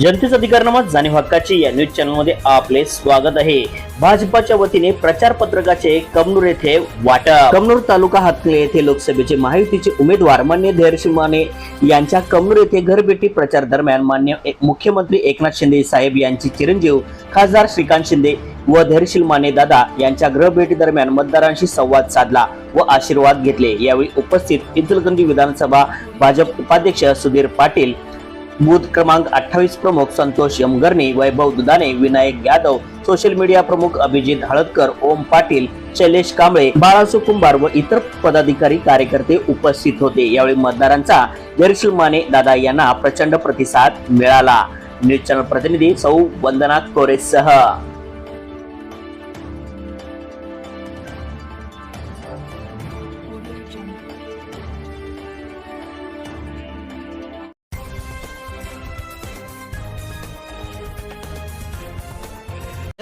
जनतेचा अधिकारनामा जाणीव हक्काची या न्यूज चॅनलमध्ये आपले स्वागत आहे. भाजपाच्या वतीने प्रचार पत्रकाचे कमनूर येथे वाटप. कमनूर तालुका हातले येथे लोकसभेचे महायुतीचे उमेदवार मान्य धैर्यशील माने यांच्या कमनूर येथे घरभेटी प्रचार दरम्यान मान्य मुख्यमंत्री एकनाथ शिंदे साहेब यांचे चिरंजीव खासदार श्रीकांत शिंदे व धैर्यशील माने दादा यांच्या गृहभेटी दरम्यान मतदारांशी संवाद साधला व आशीर्वाद घेतले. यावेळी उपस्थित इचलकरंजी विधानसभा भाजप उपाध्यक्ष सुधीर पाटील बूथ क्रमांक अठ्ठावीस प्रमुख संतोष यमगरणी वैभव दुदाने विनायक यादव सोशल मीडिया प्रमुख अभिजित हळदकर ओम पाटील शैलेश कांबळे बाळासू कुंभार व इतर पदाधिकारी कार्यकर्ते उपस्थित होते. यावेळी मतदारांचा जर्शील माने दादा यांना प्रचंड प्रतिसाद मिळाला. न्यूज चॅनल प्रतिनिधी सौ वंदना कोरेसह.